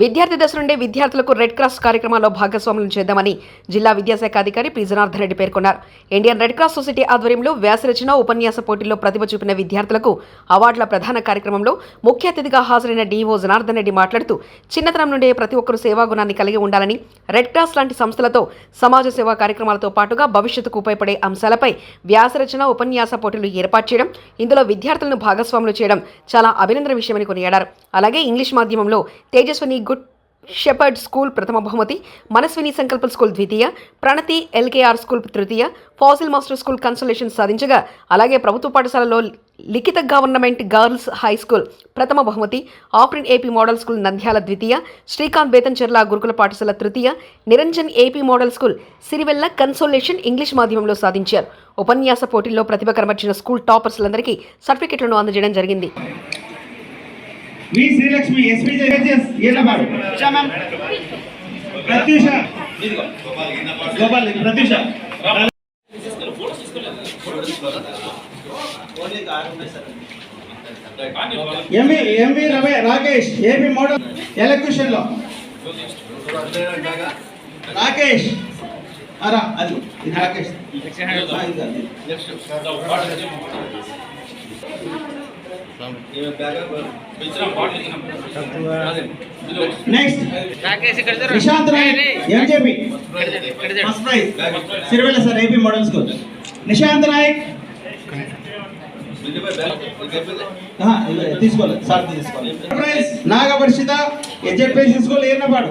విద్యార్థి దశ నుండే విద్యార్థులకు రెడ్ క్రాస్ కార్యక్రమాల్లో భాగస్వాములను చేద్దామని జిల్లా విద్యాశాఖ అధికారి పి. జనార్దన్ రెడ్డి పేర్కొన్నారు. ఇండియన్ రెడ్ క్రాస్ సొసైటీ ఆధ్వర్యంలో వ్యాసరచన ఉపన్యాస పోటీల్లో ప్రతిభ చూపిన విద్యార్థులకు అవార్డుల ప్రధాన కార్యక్రమంలో ముఖ్య అతిథిగా హాజరైన డీఓ జనార్దన్ రెడ్డి మాట్లాడుతూ చిన్నతనం నుండే ప్రతి ఒక్కరూ సేవాగుణాన్ని కలిగి ఉండాలని రెడ్ క్రాస్ లాంటి సంస్థలతో సమాజ సేవా కార్యక్రమాలతో పాటుగా భవిష్యత్తుకు ఉపయోగపడే అంశాలపై వ్యాసరచన ఉపన్యాస పోటీలు ఏర్పాటు చేయడం ఇందులో విద్యార్థులను భాగస్వాములు చేయడం చాలా అభినందన విషయమని కొనియాడారు. అలాగే ఇంగ్లీష్ మాధ్యమంలో తేజస్విని గుడ్ షెపర్డ్ స్కూల్ ప్రథమ బహుమతి మనస్విని సంకల్ప స్కూల్ ద్వితీయ ప్రణతి ఎల్కేఆర్ స్కూల్ తృతీయ ఫాసిల్ మాస్టర్ స్కూల్ కన్సల్టేషన్ సాధించగా అలాగే ప్రభుత్వ పాఠశాలలో Likhitha government girls high school ప్రథమ బహుమతి Afrin AP model school Nandyal ద్వితీయ శ్రీకాంత్ బేతంచెర్ల గురుకుల పాఠశాల తృతీయ Niranjan AP model school Sirivella consolation English మాధ్యమంలో సాధించారు. ఉపన్యాస పోటీల్లో ప్రతిభ కనబర్చిన స్కూల్ టాపర్స్లందరికీ సర్టిఫికెట్లను అందజేయడం జరిగింది. వి శ్రీలక్ష్మి ఎస్పీ జగజెస్ ఏలబాడు Pratyusha Gopal Pratyusha. MV MV Ravi Rakesh AP model ఎలక్ట్యూషన్లో Rakesh. అరా అది ఇది రాకేష్. అది. Next Nishant Rai MJP first prize Sirivella sir AP model school Nishant Naik ఆహా, సార్ తీసుకోవాలి prize Nagaparishitha education school Ernapadu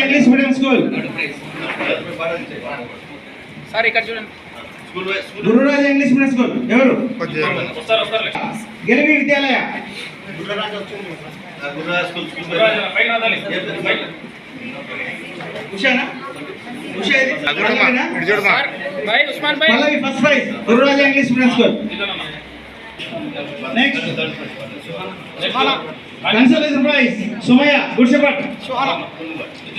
English medium school. Sir ఇక్కడ చూడండి. Gururaja English medium school ఎవరు గెలివి విద్యాలయ. ఉషానా? Pallavi first prize Gururaja English medium school next consolation prize. Sumayya గుడిసెపట్.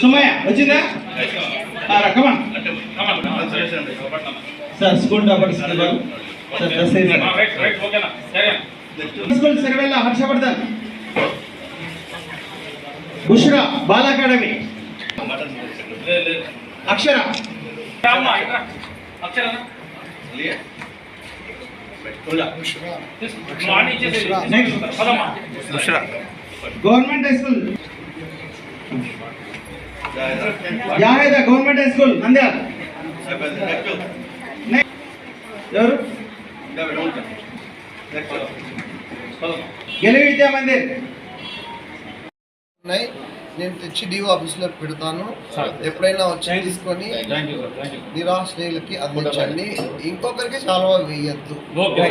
Sumayya వచ్చిందా? Come on sir school topper sir dress right right ఓకేనా సరే school Sirivella Harshavardhan Bushra Bala academy Akshara అమ్మా ఇక్కడ అక్షరనా మార్నింగ్ ఇచ్చేసి Next. పదమ్మా government high school యాహేద government high school Nandyal Next. ఎవరు? గెలివి విద్యా మందిర్. ఉన్నాయి. నేను తెచ్చి డిఓ ఆఫీస్లో పెడతాను. ఎప్పుడైనా వచ్చి తీసుకొని నిరాశ్రయులకి అందించండి. ఇంకొకరికి చాలా వేయద్దు. Okay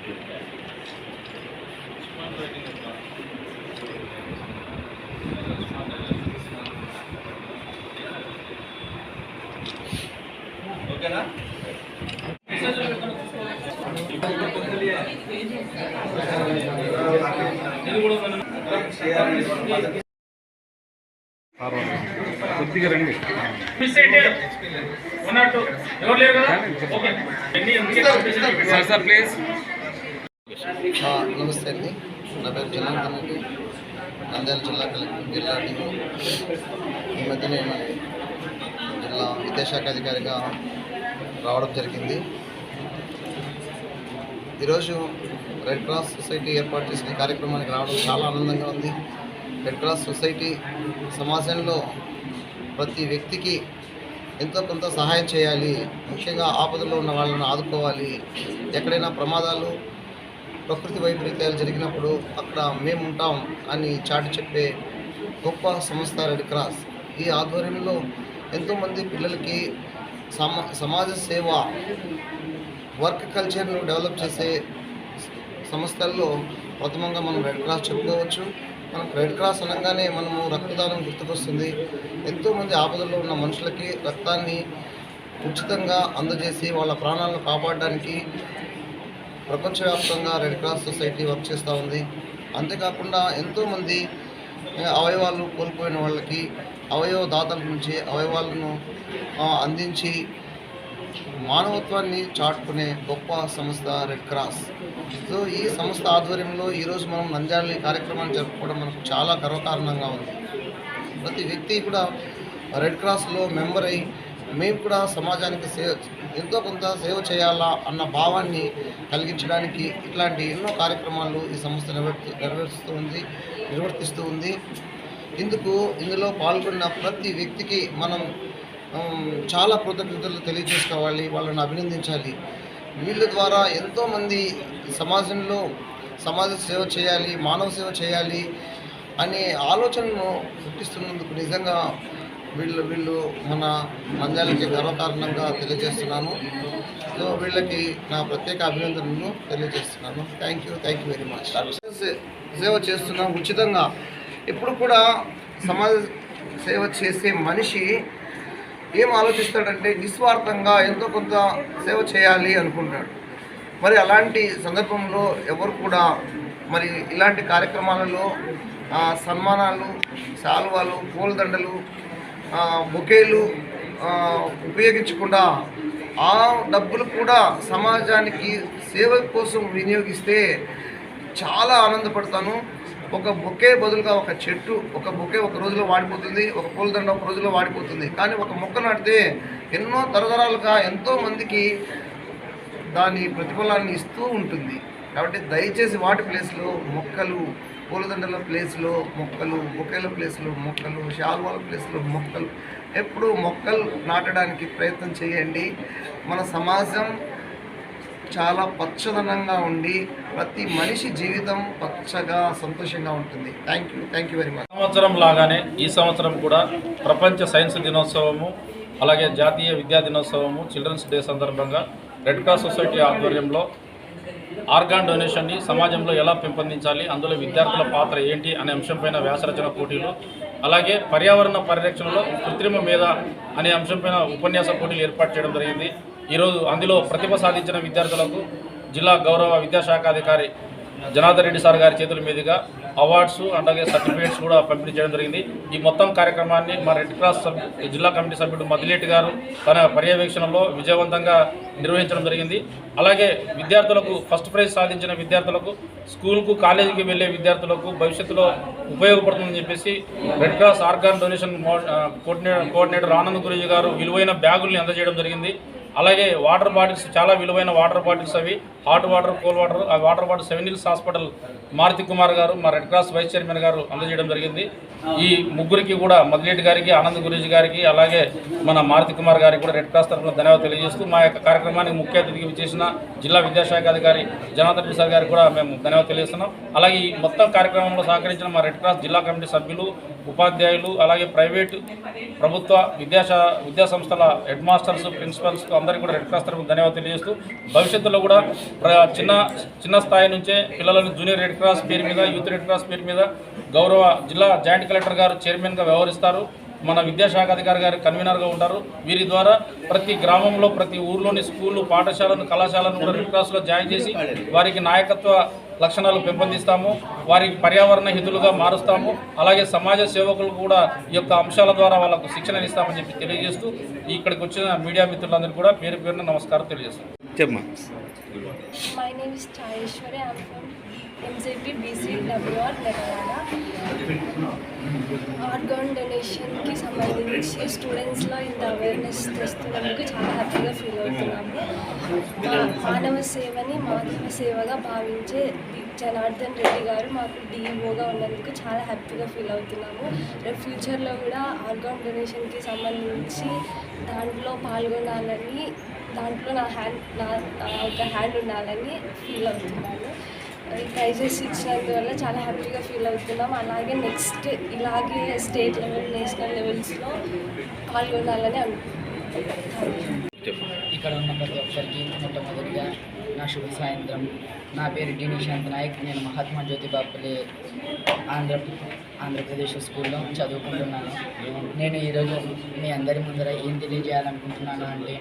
okay okay sir thank you రండి అన్న. ఇప్పుడు ఈ పక్క రండి. ఆ పైకి లేపినాడు, చేతులు లేపి. ఇది కూడా మనం కొద్దిగా రండి మిస్ అయితే ఉన్నట్టు ఎవరు లేరు కదా ఓకే ఎన్ని ఎందుకు సార్ సార్ ప్లీజ్ నమస్తే అండి. నా పేరు జనార్దన్ రెడ్డి నంద్యాల జిల్లా కలెక్టర్ జిల్లా ఈ మధ్య నేను జిల్లా విద్యాశాఖ అధికారిగా రావడం జరిగింది. ఈరోజు రెడ్ క్రాస్ సొసైటీ ఏర్పాటు చేసిన కార్యక్రమానికి రావడం చాలా ఆనందంగా ఉంది. రెడ్ క్రాస్ సొసైటీ సమాజంలో ప్రతి వ్యక్తికి ఎంతో కొంత సహాయం చేయాలి. ముఖ్యంగా ఆపదలో ఉన్న వాళ్ళని ఆదుకోవాలి. ఎక్కడైనా ప్రమాదాలు ప్రకృతి వైపరీత్యాలు జరిగినప్పుడు అక్కడ మేము ఉంటాం అని చాటి చెప్పే గొప్ప సంస్థ రెడ్ క్రాస్. ఈ ఆధ్వర్యంలో ఎంతోమంది పిల్లలకి సమా సమాజ సేవ వర్క్ కల్చర్ను డెవలప్ చేసే సంస్థల్లో ప్రథమంగా మనం రెడ్ క్రాస్ చెప్పుకోవచ్చు. మనకు రెడ్ క్రాస్ అనగానే మనము రక్తదానం గుర్తుకొస్తుంది. ఎంతోమంది ఆపదల్లో ఉన్న మనుషులకి రక్తాన్ని ఉచితంగా అందజేసి వాళ్ళ ప్రాణాలను కాపాడడానికి ప్రపంచవ్యాప్తంగా రెడ్ క్రాస్ సొసైటీ వర్క్ చేస్తూ ఉంది. అంతేకాకుండా ఎంతోమంది అవయవాలు కోల్పోయిన వాళ్ళకి అవయవ దాతల నుంచి అవయవాలను అందించి మానవత్వాన్ని చాటుకునే గొప్ప సంస్థ రెడ్ క్రాస్ సో ఈ సంస్థ ఆధ్వర్యంలో ఈరోజు మనం నంద్యాల కార్యక్రమాన్ని జరుపుకోవడం మనకు చాలా గర్వకారణంగా ఉంది. ప్రతి వ్యక్తి కూడా రెడ్ క్రాస్లో మెంబర్ అయి మేము కూడా సమాజానికి సేవ ఎంతో కొంత సేవ చేయాలా అన్న భావాన్ని కలిగించడానికి ఇట్లాంటి ఎన్నో కార్యక్రమాలు ఈ సంస్థ నిర్వర్తి నిర్వహిస్తూ ఉంది నిర్వర్తిస్తూ ఉంది. ఇందుకు ఇందులో పాల్గొన్న ప్రతి వ్యక్తికి మనం చాలా కృతజ్ఞతలు తెలియజేసుకోవాలి వాళ్ళని అభినందించాలి. వీళ్ళ ద్వారా ఎంతోమంది సమాజంలో సమాజ సేవ చేయాలి మానవ సేవ చేయాలి అనే ఆలోచనను పుట్టిస్తున్నందుకు నిజంగా వీళ్ళు వీళ్ళు మన మంజాలకి గర్వకారణంగా తెలియజేస్తున్నాను. సో వీళ్ళకి నా ప్రత్యేక అభినందనను తెలియజేస్తున్నాను. Thank you thank you very much సేవ చేస్తున్నాం ఉచితంగా ఎప్పుడు కూడా సమాజ సేవ చేసే మనిషి ఏం ఆలోచిస్తాడంటే నిస్వార్థంగా ఎంతో కొంత సేవ చేయాలి అనుకుంటాడు. మరి అలాంటి సందర్భంలో ఎవరు కూడా మరి ఇలాంటి కార్యక్రమాలలో సన్మానాలు శాలువాలు పూలదండలు బొకేలు ఉపయోగించకుండా ఆ డబ్బులు కూడా సమాజానికి సేవ కోసం వినియోగిస్తే చాలా ఆనందపడతాను. ఒక బొకే బదులుగా ఒక చెట్టు ఒక బొకే ఒక రోజులో వాడిపోతుంది ఒక పూలదండ ఒక రోజులో వాడిపోతుంది. కానీ ఒక మొక్క నాటితే ఎన్నో తరతరాలుగా ఎంతోమందికి దాని ప్రతిఫలాన్ని ఇస్తూ ఉంటుంది. కాబట్టి దయచేసి వాటి ప్లేస్లో మొక్కలు పూలదండల ప్లేస్లో మొక్కలు బొకేల ప్లేస్లో మొక్కలు శాల్వాల ప్లేస్లో మొక్కలు. ఎప్పుడూ మొక్కలు నాటడానికి ప్రయత్నం చేయండి. మన సమాజం చాలా పచ్చదనంగా ఉండి ప్రతి మనిషి జీవితం పచ్చగా సంతోషంగా ఉంటుంది. Thank you thank you very much. సంవత్సరం లాగానే ఈ సంవత్సరం కూడా ప్రపంచ సైన్స్ దినోత్సవము అలాగే జాతీయ విద్యా దినోత్సవము చిల్డ్రన్స్ డే సందర్భంగా రెడ్ క్రాస్ సొసైటీ ఆధ్వర్యంలో ఆర్గాన్ డొనేషన్ని సమాజంలో ఎలా పెంపొందించాలి అందులో విద్యార్థుల పాత్ర ఏంటి అనే అంశంపైన వ్యాసరచన పోటీలు అలాగే పర్యావరణ పరిరక్షణలో కృత్రిమ మీద అనే అంశంపైన ఉపన్యాస పోటీలు ఏర్పాటు చేయడం జరిగింది. ఈరోజు అందులో ప్రతిభ సాధించిన విద్యార్థులకు జిల్లా గౌరవ విద్యాశాఖ అధికారి జనార్దన్ రెడ్డి సార్ గారి చేతుల మీదుగా అవార్డ్స్ అలాగే సర్టిఫికేట్స్ కూడా పంపిణీ చేయడం జరిగింది. ఈ మొత్తం కార్యక్రమాన్ని మా రెడ్ క్రాస్ జిల్లా కమిటీ సభ్యుడు మదిలేటి గారు తన పర్యవేక్షణలో విజయవంతంగా నిర్వహించడం జరిగింది. అలాగే విద్యార్థులకు ఫస్ట్ ప్రైజ్ సాధించిన విద్యార్థులకు స్కూల్కు కాలేజీకి వెళ్ళే విద్యార్థులకు భవిష్యత్తులో ఉపయోగపడుతుందని చెప్పేసి red cross organ donation coordinator coordinator Anand Guruji గారు విలువైన బ్యాగుల్ని అందజేయడం జరిగింది. అలాగే వాటర్ బాటిల్స్ చాలా విలువైన వాటర్ బాటిల్స్ అవి హాట్ వాటర్ కోల్ వాటర్ ఆ water water seven hills hospital Maruthi Kumar గారు మా రెడ్ క్రాస్ వైస్ చైర్మన్ గారు అందజేయడం జరిగింది. ఈ ముగ్గురికి కూడా మదిలేటి గారికి ఆనంద్ గురూజీ గారికి అలాగే మన మారుతి కుమార్ గారికి కూడా రెడ్ క్రాస్ తరఫున ధన్యవాదాలు తెలియజేస్తూ మా యొక్క కార్యక్రమానికి ముఖ్య అతిథిగా చేసిన జిల్లా విద్యాశాఖ అధికారి జనార్దన్ ప్రసాద్ గారికి కూడా మేము ధన్యవాదాలు తెలియజేస్తున్నాం. అలాగే ఈ మొత్తం కార్యక్రమంలో సహకరించిన మా రెడ్ క్రాస్ జిల్లా కమిటీ సభ్యులు ఉపాధ్యాయులు అలాగే ప్రైవేటు ప్రభుత్వ విద్యాశా విద్యా సంస్థల హెడ్ మాస్టర్స్ ప్రిన్సిపల్స్ అందరికీ కూడా రెడ్ క్రాస్ తరఫున ధన్యవాదాలు తెలియజేస్తూ భవిష్యత్తులో కూడా చిన్న చిన్న స్థాయి నుంచే పిల్లలను జూనియర్ రెడ్ క్రాస్ పేరు మీద యూత్ రెడ్ క్రాస్ పేరు మీద గౌరవ జిల్లా జాయింట్ కలెక్టర్ గారు చైర్మన్గా వ్యవహరిస్తారు. మన విద్యాశాఖ అధికారి గారు కన్వీనర్గా ఉంటారు. వీరి ద్వారా ప్రతి గ్రామంలో ప్రతి ఊర్లోని స్కూళ్ళు పాఠశాలను కళాశాలను కూడా రెడ్ క్రాస్లో జాయిన్ చేసి వారికి నాయకత్వ లక్షణాలు పెంపొందిస్తాము. వారికి పర్యావరణ హితులుగా మారుస్తాము. అలాగే సమాజ సేవకులు కూడా ఈ యొక్క అంశాల ద్వారా వాళ్ళకు శిక్షణ ఇస్తామని చెప్పి తెలియజేస్తూ ఇక్కడికి వచ్చిన మీడియా మిత్రులందరికీ కూడా పేరు పేరున నమస్కారం తెలియజేస్తాను My name is Chayeshwari. I'm from MZP organ డొనేషన్కి సంబంధించి స్టూడెంట్స్లో ఇంత అవేర్నెస్ తెస్తున్నందుకు చాలా హ్యాపీగా ఫీల్ అవుతున్నాము. మా- మానవ సేవని మానవ సేవగా భావించే జనార్దన్ రెడ్డి గారు మాకు డిఈఓగా ఉన్నందుకు చాలా హ్యాపీగా ఫీల్ అవుతున్నాము. రేపు ఫ్యూచర్లో కూడా ఆర్గాన్ డొనేషన్కి సంబంధించి దాంట్లో పాల్గొనాలని దాంట్లో నా హ్యాండ్ నా నా ఒక హ్యాండ్ ఉండాలని ఫీల్ అవుతున్నాను ప్రైజెస్ ఇచ్చినందువల్ల చాలా హ్యాపీగా ఫీల్ అవుతున్నాం. అలాగే నెక్స్ట్ ఇలాగే స్టేట్ లెవెల్ నేషనల్ లెవెల్స్లో పాల్గొనాలని అనుకుంటున్నాను. ఇక్కడ ఉన్న ప్రతి ఒక్కరికి మొట్టమొదటిగా నా శుభ సాయంత్రం. నా పేరు డి నిశాంత్ నాయక్. నేను మహాత్మా జ్యోతిబా ఫులే ఆంధ్ర ఆంధ్రప్రదేశ్ స్కూల్లో చదువుకుంటున్నాను. నేను ఈరోజు మీ అందరి ముందర ఏం తెలియజేయాలనుకుంటున్నాను అంటే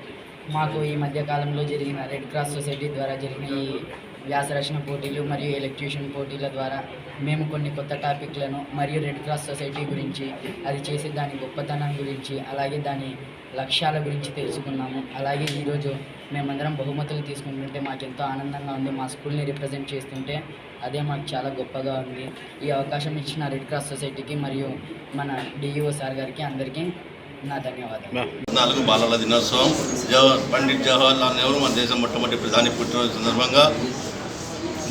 మాకు ఈ మధ్యకాలంలో జరిగిన రెడ్ క్రాస్ సొసైటీ ద్వారా జరిగిన ఈ వ్యాసరచన పోటీలు మరియు ఎలక్ట్యూషన్ పోటీల ద్వారా మేము కొన్ని కొత్త టాపిక్లను మరియు రెడ్ క్రాస్ సొసైటీ గురించి అది చేసే దాని గొప్పతనం గురించి అలాగే దాని లక్ష్యాల గురించి తెలుసుకున్నాము. అలాగే ఈరోజు మేమందరం బహుమతులు తీసుకుంటుంటే మాకు ఎంతో ఆనందంగా ఉంది. మా స్కూల్ని రిప్రజెంట్ చేస్తుంటే అదే మాకు చాలా గొప్పగా ఉంది. ఈ అవకాశం ఇచ్చిన రెడ్ క్రాస్ సొసైటీకి మరియు మన డిఈఓ సార్ గారికి అందరికీ నాలుగు బాలల దినోత్సవం. జవహర్ పండిట్ జవహర్లాల్ నెహ్రూ మన దేశం మొట్టమొదటి ప్రధాని పుట్టినరోజు సందర్భంగా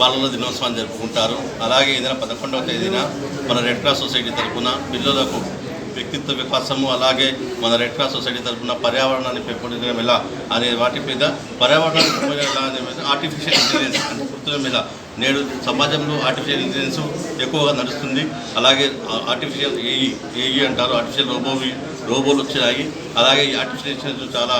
బాలల దినోత్సవాన్ని జరుపుకుంటారు. అలాగే నెల పదకొండవ తేదీన మన రెడ్ క్రాస్ సొసైటీ తరఫున పిల్లలకు వ్యక్తిత్వ వికాసము అలాగే మన రెడ్ క్రాస్ సొసైటీ తరఫున పర్యావరణాన్ని పెంపొందించడం ఎలా అనే వాటి మీద పర్యావరణాన్ని పెంపొందించడం అనే ఆర్టిఫిషియల్ ఇంటెలిజెన్స్ అంటే కృత్రిమ మీద నేడు సమాజంలో ఆర్టిఫిషియల్ ఇంటెలిజెన్స్ ఎక్కువగా నడుస్తుంది. అలాగే ఆర్టిఫిషియల్ ఏఈ ఏఈ అంటారు ఆర్టిఫిషియల్ రోబోవి రోబోలు వచ్చినాయి అలాగే ఈ ఆర్టిఫిషియల్ ఇంటెలిజెన్స్ చాలా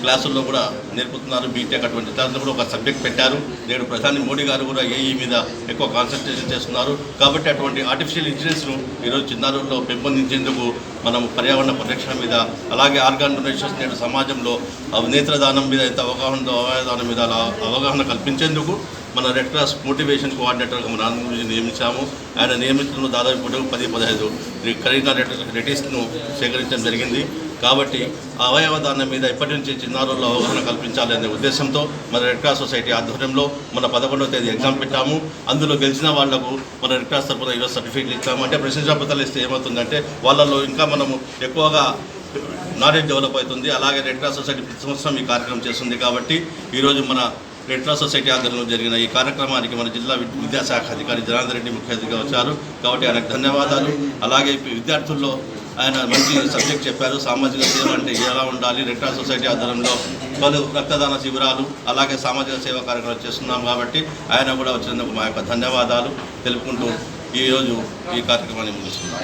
క్లాసుల్లో కూడా నేర్పుతున్నారు బీటెక్ అటువంటి దాంట్లో కూడా ఒక సబ్జెక్ట్ పెట్టారు. నేడు ప్రధాని మోడీ గారు కూడా ఏఈ మీద ఎక్కువ కాన్సన్ట్రేషన్ చేస్తున్నారు. కాబట్టి అటువంటి ఆర్టిఫిషియల్ ఇంటెలిజెన్స్ను ఈరోజు చిన్నారుల్లో పెంపొందించేందుకు మనం పర్యావరణ పరిరక్షణ మీద అలాగే ఆర్గాన్ డొనేషన్స్ నేడు సమాజంలో నేత్రదానం మీద ఎంత అవగాహన అవగాహన మీద అవగాహన కల్పించేందుకు మన రెడ్ క్రాస్ మోటివేషన్ కోఆర్డినేటర్గా మన గురించి నియమించాము. ఆయన నియమించడంలో దాదాపు పది పదహైదు కరీనా రెటీస్ను సేకరించడం జరిగింది. కాబట్టి అవయవ దానం మీద ఇప్పటి నుంచి చిన్నారుల్లో అవగాహన కల్పించాలనే ఉద్దేశంతో మన రెడ్ క్రాస్ సొసైటీ ఆధ్వర్యంలో మన పదకొండవ తేదీ ఎగ్జామ్ పెట్టాము. అందులో గెలిచిన వాళ్ళకు మన రెడ్ క్రాస్ తరఫున ఈరోజు సర్టిఫికేట్లు ఇచ్చాము. అంటే ప్రశ్నపత్రాలు ఇస్తే ఏమవుతుందంటే వాళ్ళలో ఇంకా మనము ఎక్కువగా నాలెడ్జ్ డెవలప్ అవుతుంది. అలాగే రెడ్ క్రాస్ సొసైటీ ప్రతి సంవత్సరం ఈ కార్యక్రమం చేస్తుంది కాబట్టి ఈరోజు మన రెడ్ క్రాస్ సొసైటీ ఆధ్వర్యంలో జరిగిన ఈ కార్యక్రమానికి మన జిల్లా విద్యాశాఖ అధికారి జనార్దన్ రెడ్డి ముఖ్య అతిథిగా వచ్చారు. కాబట్టి ఆయనకు ధన్యవాదాలు. అలాగే విద్యార్థుల్లో ఆయన మంచి సబ్జెక్ట్ చెప్పారు. సామాజిక సేవ అంటే ఎలా ఉండాలి? రెడ్ క్రాస్ సొసైటీ ఆధ్వర్యంలో పలు రక్తదాన శిబిరాలు అలాగే సామాజిక సేవా కార్యక్రమాలు చేస్తున్నాం కాబట్టి ఆయన కూడా వచ్చినందుకు మా యొక్క ధన్యవాదాలు. తెలుపుకుంటూ ఈరోజు ఈ కార్యక్రమాన్ని ముగిస్తున్నాం.